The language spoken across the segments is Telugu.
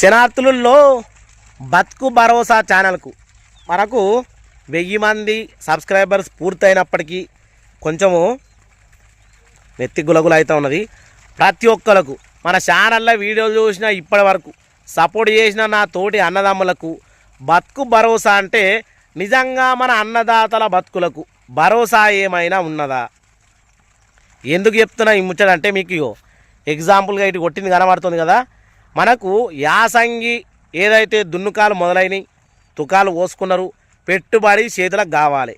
శనార్థులలో బతుకు భరోసా ఛానల్కు మనకు వెయ్యి మంది సబ్స్క్రైబర్స్ పూర్తయినప్పటికీ కొంచెము నెత్తి గులగులు అవుతా ఉన్నది. ప్రతి ఒక్కరికి మన ఛానల్లో వీడియోలు చూసిన ఇప్పటి వరకు సపోర్ట్ చేసిన నా తోటి అన్నదమ్ములకు బతుకు భరోసా అంటే నిజంగా మన అన్నదాతల బతుకులకు భరోసా ఏమైనా ఉన్నదా? ఎందుకు చెప్తున్నా ఈ ముచ్చట అంటే మీకు ఎగ్జాంపుల్గా ఇటు కొట్టింది కనబడుతుంది కదా? మనకు యాసంగి ఏదైతే దున్నుకాలు మొదలైనవి తుకాలు పోసుకున్నారు పెట్టుబడి చేతులకు కావాలి.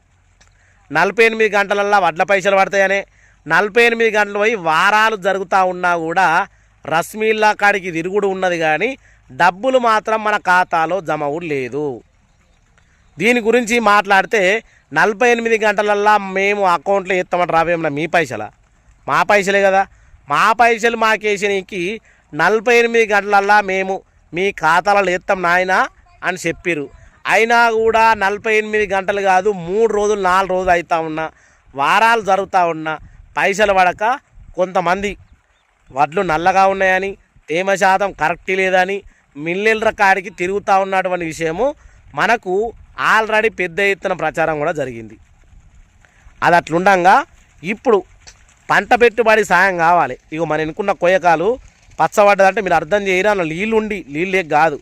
నలభై ఎనిమిది గంటలల్లో వడ్ల పైసలు పడతాయనే నలభై ఎనిమిది గంటలు పోయి వారాలు జరుగుతూ ఉన్నా కూడా రశ్మీల్లా కాడికి తిరుగుడు ఉన్నది కానీ డబ్బులు మాత్రం మన ఖాతాలో జమ లేదు. దీని గురించి మాట్లాడితే నలభై ఎనిమిది గంటలల్లా మేము అకౌంట్లో ఎత్తామని రావేమన్నా మీ పైసలా? మా పైసలే కదా? మా పైసలు మాకేసినకి నలభై ఎనిమిది గంటలల్లా మేము మీ ఖాతాలలో ఎత్తాం నాయన అని చెప్పిర్రు. అయినా కూడా నలభై ఎనిమిది గంటలు కాదు మూడు రోజులు నాలుగు రోజులు అవుతా ఉన్నా వారాలు జరుగుతూ ఉన్నా పైసలు పడక కొంతమంది వడ్లు నల్లగా ఉన్నాయని తేమ శాతం కరెక్ట్ లేదని మిల్లెల కాడికి తిరుగుతూ ఉన్నటువంటి విషయము మనకు ఆల్రెడీ పెద్ద ఎత్తున ప్రచారం కూడా జరిగింది. అది అట్లుండగా ఇప్పుడు పంట పెట్టుబడి సాయం కావాలి. ఇక మన ఎన్నుకున్న కొయ్యకాలు పచ్చబడ్డదంటే మీరు అర్థం చేయరా అన్న నీళ్ళు ఉండి నీళ్ళే కాదు.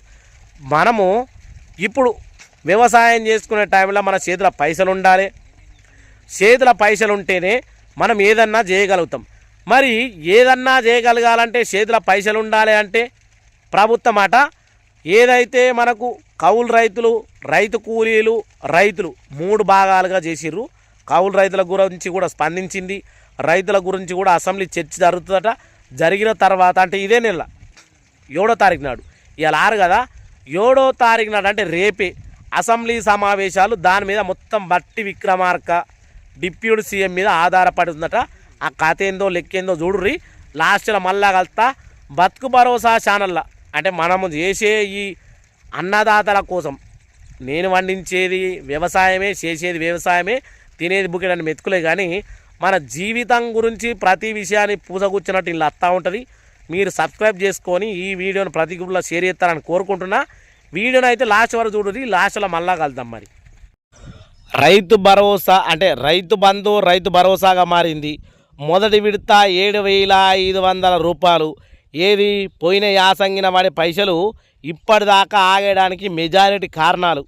మనము ఇప్పుడు వ్యవసాయం చేసుకునే టైంలో మన చేతిలో పైసలు ఉండాలి. చేతుల పైసలు ఉంటేనే మనం ఏదన్నా చేయగలుగుతాం. మరి ఏదన్నా చేయగలగాలంటే చేతుల పైసలు ఉండాలి అంటే ప్రభుత్వం అట ఏదైతే మనకు కౌలు రైతులు రైతు కూలీలు రైతులు మూడు భాగాలుగా చేసిర్రు. కౌలు రైతుల గురించి కూడా స్పందించింది. రైతుల గురించి కూడా అసెంబ్లీ చర్చ జరుగుతుందట. జరిగిన తర్వాత అంటే ఇదే నెల ఏడో తారీఖు నాడు. ఇవాళ ఆరు కదా? ఏడో తారీఖు నాడు అంటే రేపే అసెంబ్లీ సమావేశాలు దాని మీద మొత్తం బట్టి విక్రమార్క డిప్యూటీ సీఎం మీద ఆధారపడి ఉందట ఆ కథ ఏందో లెక్కేందో చూడుర్రి. లాస్ట్లో మళ్ళా కలుతా. బతుకు భరోసా ఛానల్లా అంటే మనము చేసే ఈ అన్నదాతల కోసం నేను వండించేది వ్యవసాయమే చేసేది వ్యవసాయమే తినేది బుకెడని మెతుకులే కానీ మన జీవితం గురించి ప్రతి విషయాన్ని పూసగుచ్చినట్టు ఇలా వస్తూ ఉంటుంది. మీరు సబ్స్క్రైబ్ చేసుకొని ఈ వీడియోని ప్రతి గ్రూప్లో షేర్ చేస్తారని కోరుకుంటున్నా. వీడియోని అయితే లాస్ట్ వరకు చూడండి. లాస్ట్లో మళ్ళా కలుద్దాం మరి. రైతు భరోసా అంటే రైతు బంధు రైతు భరోసాగా మారింది. మొదటి విడత ఏడు వేల ఐదు వందల రూపాయలు. ఏది పోయిన యాసంగిన వాడి పైసలు ఇప్పటిదాకా ఆగేయడానికి మెజారిటీ కారణాలు.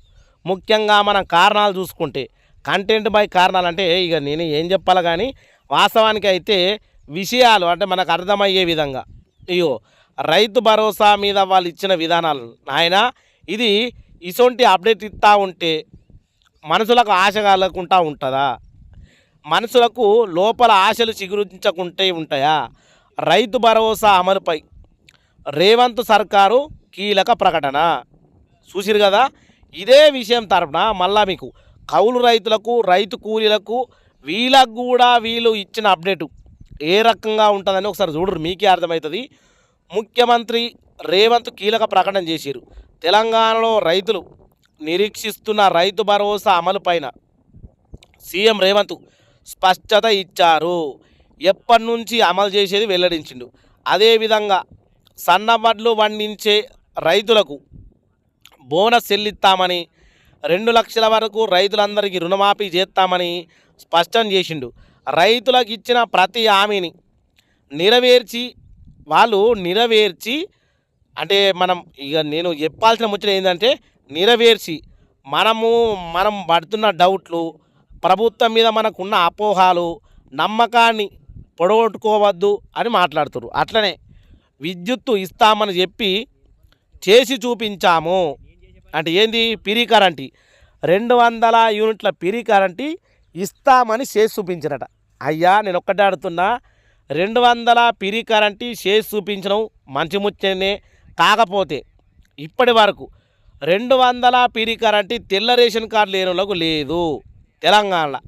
ముఖ్యంగా మనం కారణాలు చూసుకుంటే కంటెంట్ బై కారణాలు అంటే ఇక నేను ఏం చెప్పాలి కానీ వాస్తవానికి అయితే విషయాలు అంటే మనకు అర్థమయ్యే విధంగా. ఇగో రైతు భరోసా మీద వాళ్ళు ఇచ్చిన విధానాలు. నాయన ఇది ఇసొంటి అప్డేట్ ఇస్తూ ఉంటే మనసులకు ఆశ కలగకుండా ఉంటుందా? మనసులకు లోపల ఆశలు చిగురించకుంటే ఉంటాయా? రైతు భరోసా అమలుపై రేవంత్ సర్కారు కీలక ప్రకటన. చూసిరు కదా? ఇదే విషయం తరపున మళ్ళా మీకు కౌలు రైతులకు రైతు కూలీలకు వీళ్ళకు కూడా వీళ్ళు ఇచ్చిన అప్డేటు ఏ రకంగా ఉంటుందని ఒకసారి చూడరు మీకే అర్థమవుతుంది. ముఖ్యమంత్రి రేవంత్ కీలక ప్రకటన చేశారు తెలంగాణలో రైతులు నిరీక్షిస్తున్న రైతు భరోసా అమలు పైన సీఎం రేవంత్ స్పష్టత ఇచ్చారు. ఎప్పటి నుంచి అమలు చేసేది వెల్లడించిండు. అదేవిధంగా సన్నబడ్లు పండించే రైతులకు బోనస్ చెల్లిస్తామని రెండు లక్షల వరకు రైతులందరికీ రుణమాఫీ చేస్తామని స్పష్టం చేసిండు. రైతులకు ఇచ్చిన ప్రతి హామీని నెరవేర్చి వాళ్ళు నెరవేర్చి అంటే మనం ఇక నేను చెప్పాల్సిన ముచ్చట ఏంటంటే నెరవేర్చి మనము మనం పడుతున్న డౌట్లు ప్రభుత్వం మీద మనకున్న అపోహాలు నమ్మకాన్ని పొడగొట్టుకోవద్దు అని మాట్లాడుతున్నారు అట్లనే విద్యుత్తు ఇస్తామని చెప్పి చేసి చూపించాము. అంటే ఏంది? పిరి కరెంటీ రెండు వందల యూనిట్ల పిరి కరెంటీ ఇస్తామని చేసి చూపించారట అయ్యా నేను ఒక్కటే అడుగుతున్నా. రెండు వందల పిరి కరెంటీ చేసి చూపించడం మంచి ముచ్చనే కాకపోతే ఇప్పటి వరకు రెండు వందల పిరి కరెంటీ తెల్ల రేషన్ కార్డు లేనులకు లేదు తెలంగాణలో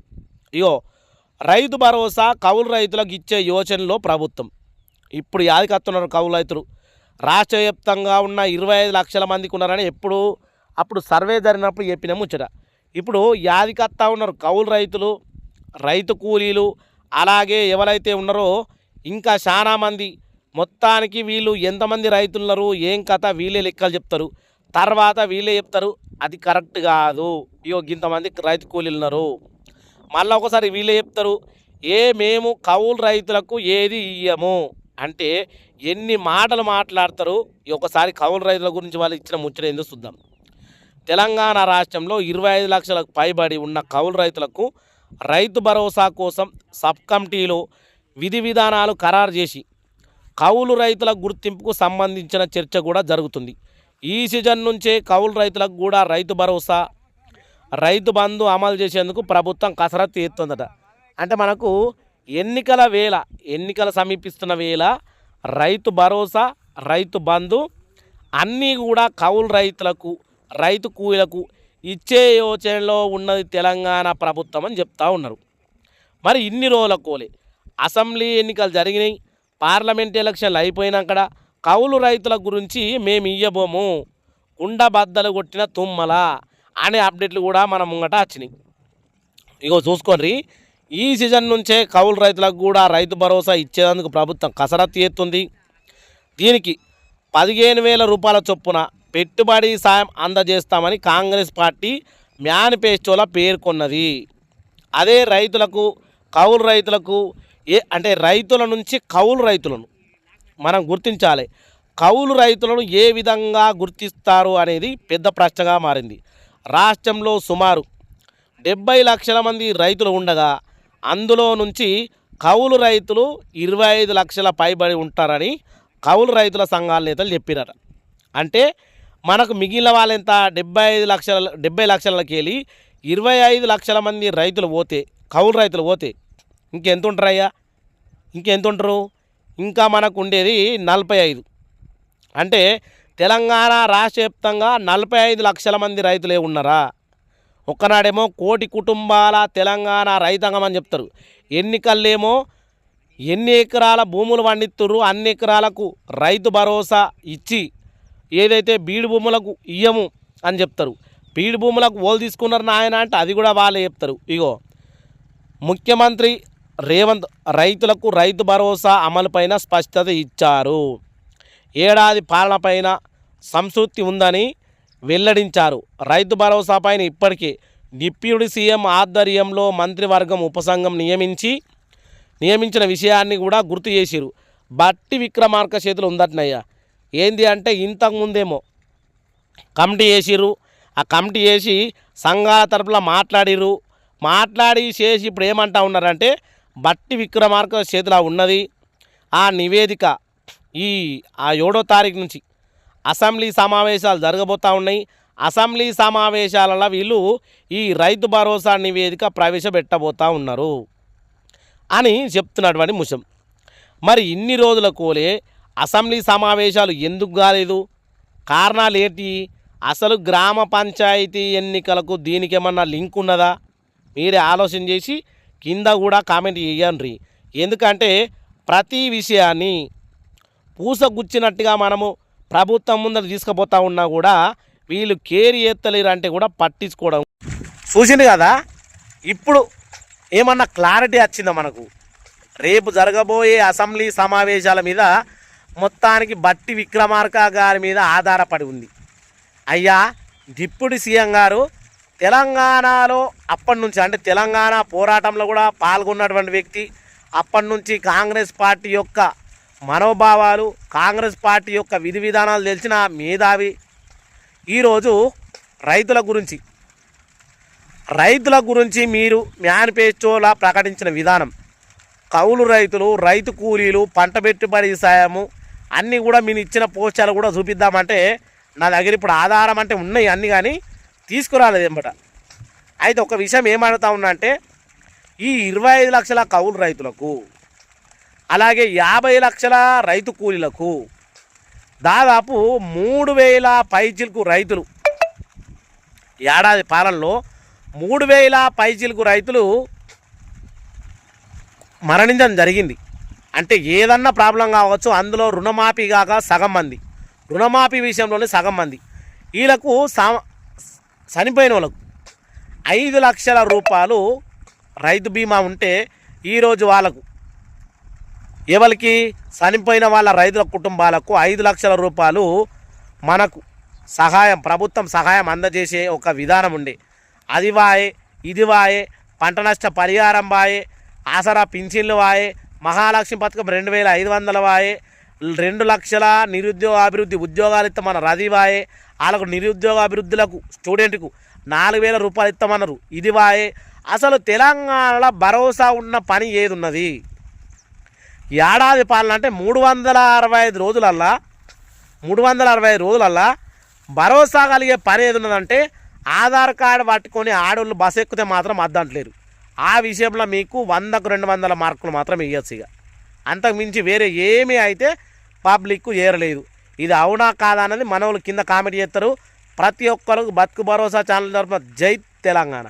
ఇగో రైతు భరోసా కౌలు రైతులకు ఇచ్చే యోచనలో ప్రభుత్వం. ఇప్పుడు యాదికత్తున్నారు కౌలు రైతులు. రాష్ట్ర వ్యాప్తంగా ఉన్న ఇరవై ఐదు లక్షల మందికి ఉన్నారని ఎప్పుడు అప్పుడు సర్వే జరిగినప్పుడు చెప్పిన ముచ్చట. ఇప్పుడు యాదికత్తా ఉన్నారు కౌలు రైతులు రైతు కూలీలు అలాగే ఎవరైతే ఉన్నారో ఇంకా చాలామంది మొత్తానికి వీళ్ళు ఎంతమంది రైతులు ఉన్నారు ఏం కథ వీళ్ళే లెక్కలు చెప్తారు. తర్వాత వీళ్ళే చెప్తారు అది కరెక్ట్ కాదు. ఇగో ఇంతమంది రైతు కూలీలు ఉన్నారు. మళ్ళీ ఒకసారి వీళ్ళే చెప్తారు ఏ మేము కౌలు రైతులకు ఏది ఇయ్యము? అంటే ఎన్ని మాటలు మాట్లాడతారు ఈ ఒకసారి కౌలు రైతుల గురించి వాళ్ళు ఇచ్చిన ముచ్చట ఏందో చూద్దాం. తెలంగాణ రాష్ట్రంలో ఇరవై ఐదు లక్షలకు పైబడి ఉన్న కౌలు రైతులకు రైతు భరోసా కోసం సబ్ కమిటీలో విధి విధానాలు ఖరారు చేసి కౌలు రైతుల గుర్తింపుకు సంబంధించిన చర్చ కూడా జరుగుతుంది. ఈ సీజన్ నుంచే కౌలు రైతులకు కూడా రైతు భరోసా రైతు బంధు అమలు చేసేందుకు ప్రభుత్వం కసరత్తు ఎత్తుందట అంటే మనకు ఎన్నికల వేళ ఎన్నికలు సమీపిస్తున్న వేళ రైతు భరోసా రైతు బంధు అన్నీ కూడా కౌలు రైతులకు రైతు కూలీలకు ఇచ్చే యోచనలో ఉన్నది తెలంగాణ ప్రభుత్వం అని చెప్తా ఉన్నారు. మరి ఇన్ని రోజుల కోలే అసెంబ్లీ ఎన్నికలు జరిగినాయి పార్లమెంట్ ఎలక్షన్లు అయిపోయినాక కౌలు రైతుల గురించి మేము ఇయ్యబోము కుండ బద్దలు కొట్టిన తుమ్మల అనే అప్డేట్లు కూడా మన ముంగట వచ్చినాయి. ఇగో చూసుకోండి ఈ సీజన్ నుంచే కౌలు రైతులకు కూడా రైతు భరోసా ఇచ్చేందుకు ప్రభుత్వం కసరత్తు చేస్తుంది. దీనికి పదిహేను వేల రూపాయల చొప్పున పెట్టుబడి సాయం అందజేస్తామని కాంగ్రెస్ పార్టీ మేనిఫెస్టోలో పేర్కొన్నది. అదే రైతులకు కౌలు రైతులకు ఏ అంటే రైతుల నుంచి కౌలు రైతులను మనం గుర్తించాలి. కౌలు రైతులను ఏ విధంగా గుర్తిస్తారు అనేది పెద్ద ప్రశ్నగా మారింది. రాష్ట్రంలో సుమారు డెబ్బై లక్షల మంది రైతులు ఉండగా అందులో నుంచి కౌలు రైతులు ఇరవై ఐదు లక్షల పైబడి ఉంటారని కౌలు రైతుల సంఘాల నేతలు చెప్పినారు అంటే మనకు మిగిలిన వాళ్ళెంత డెబ్బై ఐదు లక్షల డెబ్బై లక్షలకి వెళ్ళి ఇరవై ఐదు లక్షల మంది రైతులు పోతే కౌలు రైతులు పోతే ఇంకెంత ఉంటారయ్యా ఇంకెంత ఉంటారు ఇంకా మనకు ఉండేది నలభై ఐదు. అంటే తెలంగాణ రాష్ట్ర వ్యాప్తంగా నలభై ఐదు లక్షల మంది రైతులే ఉన్నారా? ఒక్కనాడేమో కోటి కుటుంబాల తెలంగాణ రైతాంగం అని చెప్తారు. ఎన్నికల్లేమో ఎన్ని ఎకరాల భూములు పండిస్తుర్రు అన్ని ఎకరాలకు రైతు భరోసా ఇచ్చి ఏదైతే బీడు భూములకు ఇయ్యము అని చెప్తారు. బీడు భూములకు ఓలు తీసుకున్నారు నాయన అంటే అది కూడా వాళ్ళే చెప్తారు. ఇగో ముఖ్యమంత్రి రేవంత్ రైతులకు రైతు భరోసా అమలుపైన స్పష్టత ఇచ్చారు. ఏడాది పాలనపైన సంతృప్తి ఉందని వెల్లడించారు. రైతు భరోసా పైన ఇప్పటికే డిప్యూటీ సీఎం ఆధ్వర్యంలో మంత్రివర్గం ఉపసంఘం నియమించి నియమించిన విషయాన్ని కూడా గుర్తు చేసిరు బట్టి విక్రమార్క చేతులు ఉందట్నయ్యా. ఏంది అంటే ఇంతకుముందేమో కమిటీ చేసిర్రు ఆ కమిటీ వేసి సంఘాల తరపున మాట్లాడిర్రు. మాట్లాడి చేసి ఇప్పుడు ఏమంటా ఉన్నారంటే బట్టి విక్రమార్క చేతిలో ఉన్నది. ఆ నివేదిక ఈ ఆ ఏడో తారీఖు నుంచి అసెంబ్లీ సమావేశాలు జరగబోతూ ఉన్నాయి. అసెంబ్లీ సమావేశాలలో వీళ్ళు ఈ రైతు భరోసా నివేదిక ప్రవేశపెట్టబోతూ ఉన్నారు అని చెప్తున్నటువంటి ముషం మరి ఇన్ని రోజుల కోలే అసెంబ్లీ సమావేశాలు ఎందుకు కాలేదు? కారణాలు ఏంటి? అసలు గ్రామ పంచాయతీ ఎన్నికలకు దీనికి ఏమన్నా లింక్ ఉన్నదా? మీరే ఆలోచన చేసి కింద కూడా కామెంట్ చేయండి. ఎందుకంటే ప్రతి విషయాన్ని పూసగుచ్చినట్టుగా మనము ప్రభుత్వం ముందర తీసుకుపోతా ఉన్నా కూడా వీళ్ళు కేర్ ఎత్తలేరు అంటే కూడా పట్టించుకోవడం. చూసింది కదా? ఇప్పుడు ఏమన్నా క్లారిటీ వచ్చిందా మనకు? రేపు జరగబోయే అసెంబ్లీ సమావేశాల మీద మొత్తానికి బట్టి విక్రమార్క గారి మీద ఆధారపడి ఉంది. అయ్యా డిప్యూటీ సీఎం గారు తెలంగాణలో అప్పటి నుంచి అంటే తెలంగాణ పోరాటంలో కూడా పాల్గొన్నటువంటి వ్యక్తి అప్పటి నుంచి కాంగ్రెస్ పార్టీ యొక్క మనోభావాలు కాంగ్రెస్ పార్టీ యొక్క విధి విధానాలు తెలిసిన మేధావి. ఈరోజు రైతుల గురించి రైతుల గురించి మీరు మేనిఫెస్టోలా ప్రకటించిన విధానం కౌలు రైతులు రైతు కూలీలు పంట పెట్టుబడి సాయము అన్నీ కూడా మీరు ఇచ్చిన పోస్టాలు కూడా చూపిద్దామంటే నా దగ్గర ఇప్పుడు ఆధారం అంటే ఉన్నాయి అన్నీ కానీ తీసుకురాలేదు ఎంబట అయితే ఒక విషయం ఏమడుగుతా ఉన్నా అంటే ఈ ఇరవై ఐదు లక్షల కౌలు రైతులకు అలాగే యాభై లక్షల రైతు కూలీలకు దాదాపు మూడు వేల పైచిలకు రైతులు ఏడాది పాలనలో మూడు వేల పైచిలకు రైతులు మరణించడం జరిగింది. అంటే ఏదన్నా ప్రాబ్లం కావచ్చు అందులో రుణమాఫీ కాక సగం మంది. రుణమాఫీ విషయంలోనే సగం మంది. వీళ్ళకు సా చనిపోయిన వాళ్ళకు ఐదు లక్షల రూపాయలు రైతు బీమా ఉంటే ఈరోజు వాళ్ళకు. ఎవరికి? చనిపోయిన వాళ్ళ రైతుల కుటుంబాలకు ఐదు లక్షల రూపాయలు మనకు సహాయం ప్రభుత్వం సహాయం అందజేసే ఒక విధానం ఉండే. అది వాయే ఇది వాయే పంట నష్ట పరిహారం వాయే ఆసరా పింఛన్లు వాయే మహాలక్ష్మి పథకం రెండు వేల ఐదు వందల వాయే రెండు లక్షల నిరుద్యోగ అభివృద్ధి ఉద్యోగాలు ఇస్తామన్నారు అది వాయే వాళ్ళకు నిరుద్యోగ అభివృద్ధులకు స్టూడెంట్కు నాలుగు వేల రూపాయలు ఇస్తామన్నారు ఇది వాయే అసలు తెలంగాణలో భరోసా ఉన్న పని ఏది ఉన్నది ఏడాది పాలన అంటే మూడు వందల అరవై ఐదు రోజులల్లా మూడు వందల అరవై ఐదు రోజులల్లా భరోసా కలిగే పని ఏది ఉన్నదంటే ఆధార్ కార్డు పట్టుకొని ఆడోళ్ళు బస్సు ఎక్కితే మాత్రం అద్దంటలేరు. ఆ విషయంలో మీకు వందకు రెండు వందల మార్కులు మాత్రం ఇవ్వచ్చు ఇక. అంతకు మించి వేరే ఏమీ అయితే పబ్లిక్ ఏరలేదు. ఇది అవునా కాదా అన్నది మనవులు కింద కామెంట్ చేస్తారు. ప్రతి ఒక్కరు బతుకు భరోసా ఛానల్ తరఫున జై తెలంగాణ.